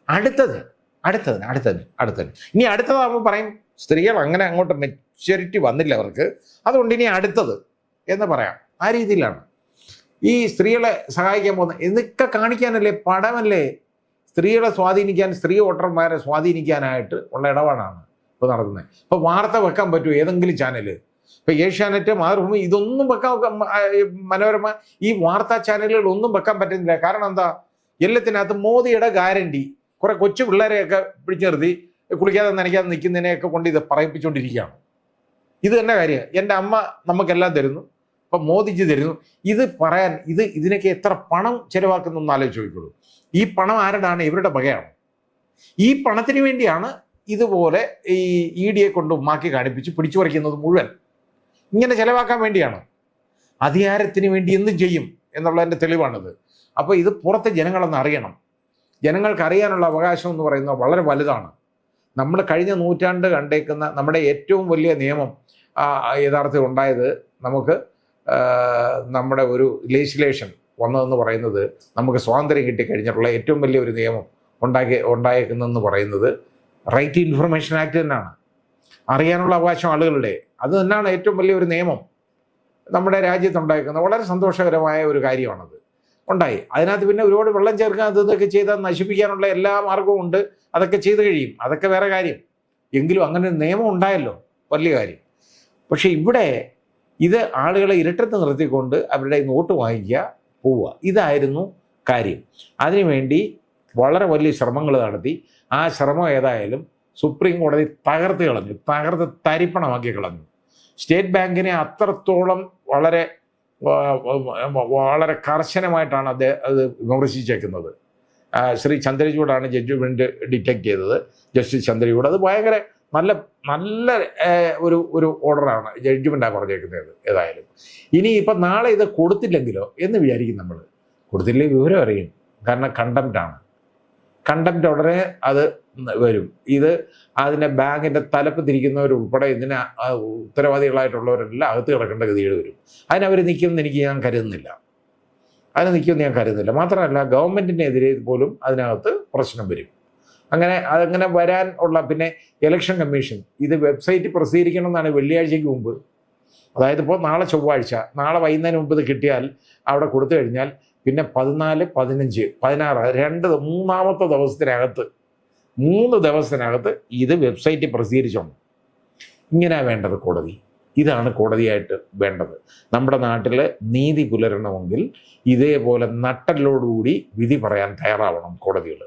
അടുത്തത് അടുത്തതിന് അടുത്തതിന് അടുത്തതിന്. ഇനി അടുത്തതാകുമ്പോൾ പറയും സ്ത്രീകൾ അങ്ങനെ അങ്ങോട്ട് മെച്യൂരിറ്റി വന്നില്ല അവർക്ക്. അതുകൊണ്ട് ഇനി അടുത്തത് എന്ന് പറയാം. ആ രീതിയിലാണ്. ഈ സ്ത്രീകളെ സഹായിക്കാൻ പോകുന്ന എന്നൊക്കെ കാണിക്കാനല്ലേ പടമല്ലേ? സ്ത്രീകളെ സ്വാധീനിക്കാൻ സ്ത്രീ വോട്ടർമാരെ സ്വാധീനിക്കാനായിട്ട് ഉള്ള ഇടപാടാണ് ഇപ്പോൾ നടക്കുന്നത് ഇപ്പോൾ വാർത്ത വെക്കാൻ പറ്റുമോ? ഏതെങ്കിലും ചാനൽ ഇപ്പോൾ ഏഷ്യാനെറ്റ് മാതൃഭൂമി ഇതൊന്നും വെക്കാൻ മനോരമ ഈ വാർത്താ ചാനലുകൾ ഒന്നും വെക്കാൻ പറ്റുന്നില്ല. കാരണം എന്താ? എല്ലാത്തിനകത്ത് മോദിയുടെ ഗ്യാരണ്ടി കുറെ കൊച്ചു പിള്ളേരെയൊക്കെ പിടിച്ചു നിർത്തി കുളിക്കാതെ നനയ്ക്കാതെ നിൽക്കുന്നതിനെയൊക്കെ കൊണ്ട് ഇത് പറയിപ്പിച്ചുകൊണ്ടിരിക്കുകയാണ് ഇത് തന്നെ കാര്യം. എന്റെ അമ്മ നമുക്കെല്ലാം തരുന്നു. ഇപ്പം മോദിജി തരുന്നു. ഇത് പറയാൻ ഇത് ഇതിനൊക്കെ എത്ര പണം ചെലവാക്കുന്നു എന്ന് ആലോചിച്ച് നോക്കിക്കോളൂ ഈ പണം ആരുടെയാണ് ഇവരുടെ വകയാണ്. ഈ പണത്തിന് വേണ്ടിയാണ് ഇതുപോലെ ഈ ഇ ഡിയെ കൊണ്ട് ഉമ്മാക്കി കാണിപ്പിച്ച് പിടിച്ചു പറിക്കുന്നത് മുഴുവൻ. ഇങ്ങനെ ചെലവാക്കാൻ വേണ്ടിയാണ്. അധികാരത്തിന് വേണ്ടി എന്തും ചെയ്യും എന്നുള്ളതിന്റെ തെളിവാണിത്. അപ്പോൾ ഇത് പുറത്തെ ജനങ്ങളൊന്ന് അറിയണം. ജനങ്ങൾക്ക് അറിയാനുള്ള അവകാശം എന്ന് പറയുന്നത് വളരെ വലുതാണ്. നമ്മൾ കഴിഞ്ഞ നൂറ്റാണ്ട് കണ്ടേക്കുന്ന നമ്മുടെ ഏറ്റവും വലിയ നിയമം യഥാർത്ഥത്തിൽ ഉണ്ടായത് നമുക്ക് നമ്മുടെ ഒരു ലെജിസ്ലേഷൻ വന്നതെന്ന് പറയുന്നത് നമുക്ക് സ്വാതന്ത്ര്യം കിട്ടിക്കഴിഞ്ഞിട്ടുള്ള ഏറ്റവും വലിയ ഒരു നിയമം ഉണ്ടാക്കി ഉണ്ടായേക്കുന്നതെന്ന് പറയുന്നത് റൈറ്റ് ഇൻഫർമേഷൻ ആക്ട് തന്നെയാണ്. അറിയാനുള്ള അവകാശം ആളുകളുടെ അത് തന്നെയാണ് ഏറ്റവും വലിയ ഒരു നിയമം നമ്മുടെ രാജ്യത്തുണ്ടായിരിക്കുന്ന വളരെ സന്തോഷകരമായ ഒരു കാര്യമാണത്. ഉണ്ടായി. അതിനകത്ത് പിന്നെ ഒരുപാട് വെള്ളം ചേർക്കാൻ ഇതൊക്കെ ചെയ്താൽ നശിപ്പിക്കാനുള്ള എല്ലാ മാർഗവും ഉണ്ട്. അതൊക്കെ ചെയ്ത് കഴിയും. അതൊക്കെ വേറെ കാര്യം. എങ്കിലും അങ്ങനെ ഒരു നിയമം ഉണ്ടായല്ലോ. വലിയ കാര്യം. പക്ഷെ ഇവിടെ ഇത് ആളുകളെ ഇരട്ടത്ത് നിർത്തിക്കൊണ്ട് അവരുടെ നോട്ട് വാങ്ങിക്കുക പോവുക. ഇതായിരുന്നു കാര്യം. അതിനുവേണ്ടി വളരെ വലിയ ശ്രമങ്ങൾ നടത്തി. ആ ശ്രമം ഏതായാലും സുപ്രീം കോടതി തകർത്ത് കളഞ്ഞു. തകർത്ത് തരിപ്പണമാക്കി കളഞ്ഞു. സ്റ്റേറ്റ് ബാങ്കിനെ അത്രത്തോളം വളരെ വളരെ കർശനമായിട്ടാണ് അദ്ദേഹം അത് വിമർശിച്ചേക്കുന്നത്. ശ്രീ ചന്ദ്രചൂഡാണ് ജഡ്ജ്മെന്റ് ഡിറ്റക്ട് ചെയ്തത്. ജസ്റ്റിസ് ചന്ദ്രചൂഡ്. അത് ഭയങ്കര നല്ല നല്ല ഒരു ഒരു ഓർഡറാണ് ജഡ്ജ്മെന്റാണ് പറഞ്ഞേക്കുന്നത് ഏതായാലും. ഇനി ഇപ്പം നാളെ ഇത് കൊടുത്തില്ലെങ്കിലോ എന്ന് വിചാരിക്കും നമ്മൾ കൊടുത്തില്ലെങ്കിൽ വിവരം അറിയും. കാരണം കണ്ടംപ്റ്റ് ആണ് കണ്ടംപ്റ്റ് ഉടനെ അത് വരും. ഇത് അതിനെ ബാങ്കിന്റെ തലപ്പ് തിരിക്കുന്നവരുൾപ്പെടെ ഇതിന് ഉത്തരവാദികളായിട്ടുള്ളവരെല്ലാം അകത്ത് കിടക്കേണ്ട ഗതികേട് വരും. അതിനവർ നിൽക്കുമെന്ന് എനിക്ക് ഞാൻ കരുതുന്നില്ല. അതിന് നിൽക്കുമെന്ന് ഞാൻ കരുതുന്നില്ല. മാത്രമല്ല ഗവൺമെന്റിനെതിരെ പോലും അതിനകത്ത് പ്രശ്നം വരും. അങ്ങനെ അതങ്ങനെ വരാൻ ഉള്ള പിന്നെ ഇലക്ഷൻ കമ്മീഷൻ ഇത് വെബ്സൈറ്റ് പ്രസിദ്ധീകരിക്കണം എന്നാണ് വെള്ളിയാഴ്ചയ്ക്ക് മുമ്പ്. അതായത് ഇപ്പോൾ നാളെ ചൊവ്വാഴ്ച. നാളെ വൈകുന്നതിന് മുമ്പ് ഇത് കിട്ടിയാൽ അവിടെ കൊടുത്തു കഴിഞ്ഞാൽ പിന്നെ പതിനാല് പതിനഞ്ച് പതിനാറ് രണ്ട് മൂന്നാമത്തെ ദിവസത്തിനകത്ത് മൂന്ന് ദിവസത്തിനകത്ത് ഇത് വെബ്സൈറ്റിൽ പ്രസിദ്ധീകരിച്ചോണം ഇങ്ങനെയാണ് വേണ്ടത് കോടതി. ഇതാണ് കോടതിയായിട്ട് വേണ്ടത്. നമ്മുടെ നാട്ടിൽ നീതി പുലരണമെങ്കിൽ ഇതേപോലെ നട്ടലോടുകൂടി വിധി പറയാൻ തയ്യാറാവണം കോടതികൾ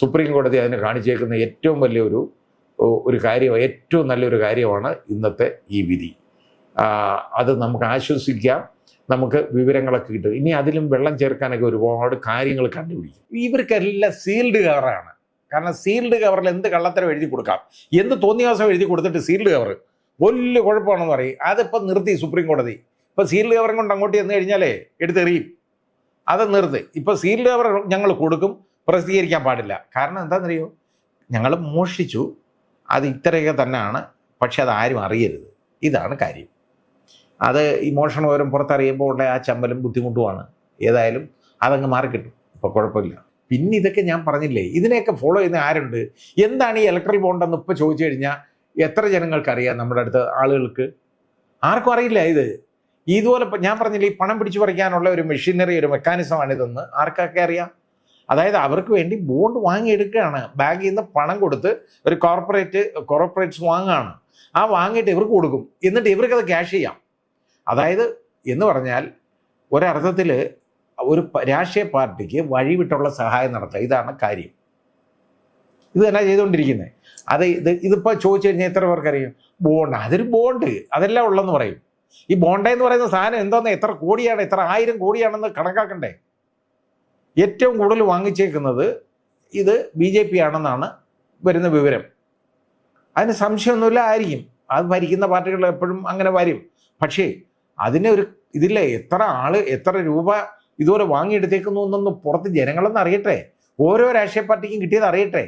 സുപ്രീം കോടതി അതിനെ കാണിച്ചേക്കുന്ന ഏറ്റവും വലിയൊരു ഒരു കാര്യം ഏറ്റവും നല്ലൊരു കാര്യമാണ് ഇന്നത്തെ ഈ വിധി. അത് നമുക്ക് ആശ്വസിക്കാം. നമുക്ക് വിവരങ്ങളൊക്കെ കിട്ടും. ഇനി അതിലും വെള്ളം ചേർക്കാനൊക്കെ ഒരുപാട് കാര്യങ്ങൾ കണ്ടുപിടിക്കും. ഇവർക്കെല്ലാം സീൽഡ് കവറാണ് കാരണം സീൽഡ് കവറിൽ എന്ത് കള്ളത്തരം എഴുതി കൊടുക്കാം? എന്ത് തോന്നിയാസം എഴുതി കൊടുത്തിട്ട് സീൽഡ് കവർ വലിയ കുഴപ്പമാണെന്ന് പറയും. അതിപ്പോൾ നിർത്തി സുപ്രീം കോടതി. ഇപ്പോൾ സീൽഡ് കവറും കൊണ്ട് അങ്ങോട്ട് ചെന്ന് കഴിഞ്ഞാലേ എടുത്തെറിയും. അത് നിർത്തി. ഇപ്പോൾ സീൽഡ് കവർ ഞങ്ങൾ കൊടുക്കും. പ്രസിദ്ധീകരിക്കാൻ പാടില്ല. കാരണം എന്താണെന്നറിയോ? ഞങ്ങൾ മോഷ്ടിച്ചു. അത് ഇത്രയൊക്കെ തന്നെയാണ്. പക്ഷെ അത് ആരും അറിയരുത്. ഇതാണ് കാര്യം. അത് ഇമോഷൻ ഓരോ പുറത്തറിയുമ്പോൾ ഉള്ള ആ ചമ്മലും ബുദ്ധിമുട്ടുമാണ്. ഏതായാലും അതങ്ങ് മാറിക്കിട്ടും. അപ്പോൾ കുഴപ്പമില്ല. പിന്നെ ഇതൊക്കെ ഞാൻ പറഞ്ഞില്ലേ ഇതിനെയൊക്കെ ഫോളോ ചെയ്യുന്ന ആരുണ്ട്? എന്താണ് ഈ ഇലക്ട്രൽ ബോണ്ടെന്ന് ഇപ്പോൾ ചോദിച്ചു കഴിഞ്ഞാൽ എത്ര ജനങ്ങൾക്ക് അറിയാം നമ്മുടെ അടുത്ത് ആളുകൾക്ക്? ആർക്കും അറിയില്ല ഇത്. ഇതുപോലെ ഞാൻ പറഞ്ഞില്ലേ ഈ പണം പിടിച്ചു പറിക്കാനുള്ള ഒരു മെഷീനറി ഒരു മെക്കാനിസമാണ് ഇതെന്ന് ആർക്കൊക്കെ അറിയാം? അതായത് അവർക്ക് വേണ്ടി ബോണ്ട് വാങ്ങിയെടുക്കുകയാണ്. ബാങ്കിൽ നിന്ന് പണം കൊടുത്ത് ഒരു കോർപ്പറേറ്റ് കോർപ്പറേറ്റ്സ് വാങ്ങുകയാണ് ആ വാങ്ങിയിട്ട് ഇവർക്ക് കൊടുക്കും. എന്നിട്ട് ഇവർക്കത് ക്യാഷ് ചെയ്യാം. അതായത് എന്ന് പറഞ്ഞാൽ ഒരർത്ഥത്തിൽ ഒരു രാഷ്ട്രീയ പാർട്ടിക്ക് വഴിവിട്ടുള്ള സഹായം നടത്തുക ഇതാണ് കാര്യം. ഇത് തന്നെ ചെയ്തുകൊണ്ടിരിക്കുന്നത്. അത് ഇത് ഇതിപ്പോൾ ചോദിച്ചു കഴിഞ്ഞാൽ എത്ര പേർക്കറിയും? ബോണ്ട്. അതൊരു ബോണ്ട്. അതെല്ലാം ഉള്ളെന്ന് പറയും. ഈ ബോണ്ട എന്ന് പറയുന്ന സാധനം എന്തോന്ന്? എത്ര കോടിയാണ് എത്ര ആയിരം കോടിയാണെന്ന് കണക്കാക്കണ്ടേ? ഏറ്റവും കൂടുതൽ വാങ്ങിച്ചേക്കുന്നത് ഇത് ബി ജെ പി ആണെന്നാണ് വരുന്ന വിവരം. അതിന് സംശയമൊന്നുമില്ല ആയിരിക്കും. അത് ഭരിക്കുന്ന പാർട്ടികൾ എപ്പോഴും അങ്ങനെ വരും. പക്ഷേ അതിന് ഒരു ഇതില്ല എത്ര ആൾ എത്ര രൂപ ഇതുപോലെ വാങ്ങിയെടുത്തേക്കുന്നു എന്നൊന്നും പുറത്ത് ജനങ്ങളൊന്നും അറിയട്ടെ. ഓരോ രാഷ്ട്രീയ പാർട്ടിക്കും കിട്ടിയത് അറിയട്ടെ.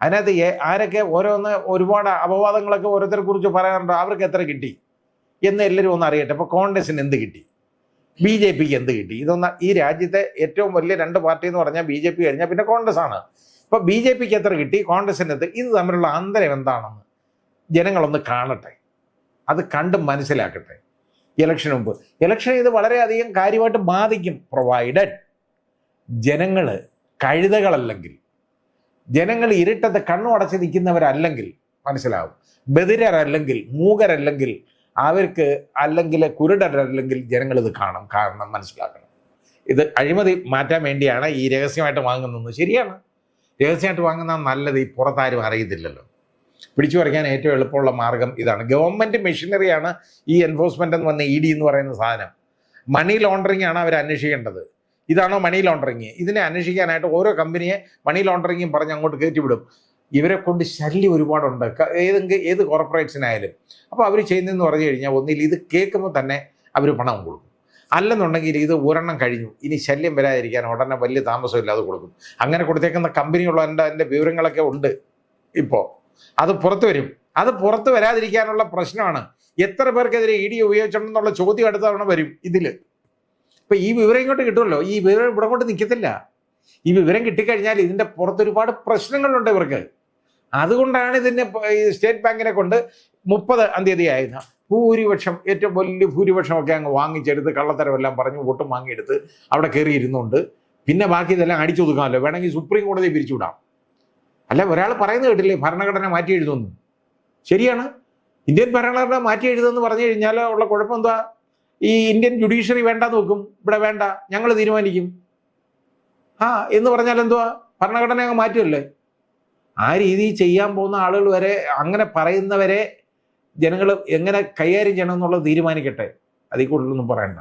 അതിനകത്ത് ആരൊക്കെ ഓരോന്ന് ഒരുപാട് അപവാദങ്ങളൊക്കെ ഓരോരുത്തരെ കുറിച്ച് പറയാറുണ്ട് അവർക്ക് എത്ര കിട്ടി എന്ന് എല്ലാവരും ഒന്ന് അറിയട്ടെ. ഇപ്പോൾ കോൺഗ്രസിന് എന്ത് കിട്ടി? ബി ജെ പിക്ക് എന്ത് കിട്ടി? ഇതൊന്ന് ഈ രാജ്യത്തെ ഏറ്റവും വലിയ രണ്ട് പാർട്ടി എന്ന് പറഞ്ഞാൽ ബി ജെ പി കഴിഞ്ഞാൽ പിന്നെ കോൺഗ്രസ് ആണ് ഇപ്പോൾ ബി ജെ പിക്ക് എത്ര കിട്ടി? കോൺഗ്രസിന് എത്ര ഇത് തമ്മിലുള്ള അന്തരം എന്താണെന്ന് ജനങ്ങളൊന്ന് കാണട്ടെ. അത് കണ്ട് മനസ്സിലാക്കട്ടെ. ഇലക്ഷന് മുമ്പ്. ഇലക്ഷൻ ഇത് വളരെയധികം കാര്യമായിട്ട് ബാധിക്കും പ്രൊവൈഡഡ് ജനങ്ങൾ കഴുതകളല്ലെങ്കിൽ ജനങ്ങൾ ഇരുട്ടത്ത് കണ്ണു അടച്ച് നിൽക്കുന്നവരല്ലെങ്കിൽ മനസ്സിലാവും. ബദിരരല്ലെങ്കിൽ മൂകരല്ലെങ്കിൽ അവർക്ക് അല്ലെങ്കിൽ കുരുടരല്ലെങ്കിൽ ജനങ്ങൾ ഇത് കാണും. കാരണം മനസ്സിലാക്കണം. ഇത് അഴിമതി മാറ്റാൻ വേണ്ടിയാണ് ഈ രഹസ്യമായിട്ട് വാങ്ങുന്നത്. ശരിയാണ്. രഹസ്യമായിട്ട് വാങ്ങുന്ന നല്ലത് ഈ പുറത്താരും അറിയത്തില്ലല്ലോ. പിടിച്ചു പറിക്കാൻ ഏറ്റവും എളുപ്പമുള്ള മാർഗം ഇതാണ്. ഗവൺമെന്റ് മെഷീനറിയാണ് ഈ എൻഫോഴ്സ്മെന്റ് എന്ന് വന്ന ഇ ഡി എന്ന് പറയുന്ന സാധനം. മണി ലോണ്ടറിംഗ് ആണ് അവർ അന്വേഷിക്കേണ്ടത്. ഇതാണോ മണി ലോണ്ടറിങ് ഇതിനെ അന്വേഷിക്കാനായിട്ട് ഓരോ കമ്പനിയെ മണി ലോണ്ടറിങ്ങും പറഞ്ഞ് അങ്ങോട്ട് കയറ്റിവിടും. ഇവരെ കൊണ്ട് ശല്യം ഒരുപാടുണ്ട്. ഏതെങ്കിലും ഏത് കോർപ്പറേറ്റ്സിനായാലും അപ്പോൾ അവർ ചെയ്യുന്നതെന്ന് പറഞ്ഞു കഴിഞ്ഞാൽ ഒന്നിൽ ഇത് കേൾക്കുമ്പോൾ തന്നെ അവർ പണം കൊടുക്കും. അല്ലെന്നുണ്ടെങ്കിൽ ഇത് ഒരെണ്ണം കഴിഞ്ഞു. ഇനി ശല്യം വരാതിരിക്കാൻ ഉടനെ വലിയ താമസമില്ലാതെ കൊടുക്കും. അങ്ങനെ കൊടുത്തേക്കുന്ന കമ്പനിയുള്ള എന്റെ എന്റെ വിവരങ്ങളൊക്കെ ഉണ്ട് ഇപ്പോൾ അത് പുറത്തു വരും. അത് പുറത്തു വരാതിരിക്കാനുള്ള പ്രശ്നമാണ്. എത്ര പേർക്കെതിരെ ഇ ഡി ഉപയോഗിച്ചിട്ടുണ്ടെന്നുള്ള ചോദ്യം അടുത്ത തവണ വരും ഇതിൽ ഇപ്പം ഈ വിവരം ഇങ്ങോട്ട് കിട്ടുമല്ലോ? ഈ വിവരം ഇവിടെ കൊണ്ട് നിൽക്കത്തില്ല ഈ വിവരം കിട്ടിക്കഴിഞ്ഞാൽ ഇതിന്റെ പുറത്ത് ഒരുപാട് പ്രശ്നങ്ങളുണ്ട് ഇവർക്ക്. അതുകൊണ്ടാണ് ഇതിനെ സ്റ്റേറ്റ് ബാങ്കിനെ കൊണ്ട് മുപ്പത് തീയതി ആയിരുന്ന. ഭൂരിപക്ഷം ഏറ്റവും വലിയ ഭൂരിപക്ഷമൊക്കെ അങ്ങ് വാങ്ങിച്ചെടുത്ത് കള്ളത്തരമെല്ലാം പറഞ്ഞ് വോട്ടും വാങ്ങിയെടുത്ത് അവിടെ കയറി ഇരുന്നുകൊണ്ട് പിന്നെ ബാക്കി ഇതെല്ലാം അടിച്ചൊതുക്കാമല്ലോ? വേണമെങ്കിൽ സുപ്രീം കോടതി പിരിച്ചുവിടാം. അല്ല ഒരാൾ പറയുന്നത് കേട്ടില്ലേ? ഭരണഘടന മാറ്റി എഴുതുമെന്ന്. ശരിയാണ്. ഇന്ത്യൻ ഭരണഘടന മാറ്റി എഴുതുമെന്ന് പറഞ്ഞു കഴിഞ്ഞാൽ ഉള്ള കുഴപ്പം എന്താ ഈ ഇന്ത്യൻ ജുഡീഷ്യറി വേണ്ട നോക്കും. ഇവിടെ വേണ്ട. ഞങ്ങൾ തീരുമാനിക്കും. ആ എന്ന് പറഞ്ഞാൽ എന്തുവാ? ഭരണഘടന അങ്ങ് മാറ്റുമല്ലേ ആ രീതിയിൽ ചെയ്യാൻ പോകുന്ന ആളുകൾ വരെ അങ്ങനെ പറയുന്നവരെ ജനങ്ങൾ എങ്ങനെ കൈകാര്യം ചെയ്യണം എന്നുള്ളത് തീരുമാനിക്കട്ടെ? അതിൽ കൂടുതലൊന്നും പറയണ്ട.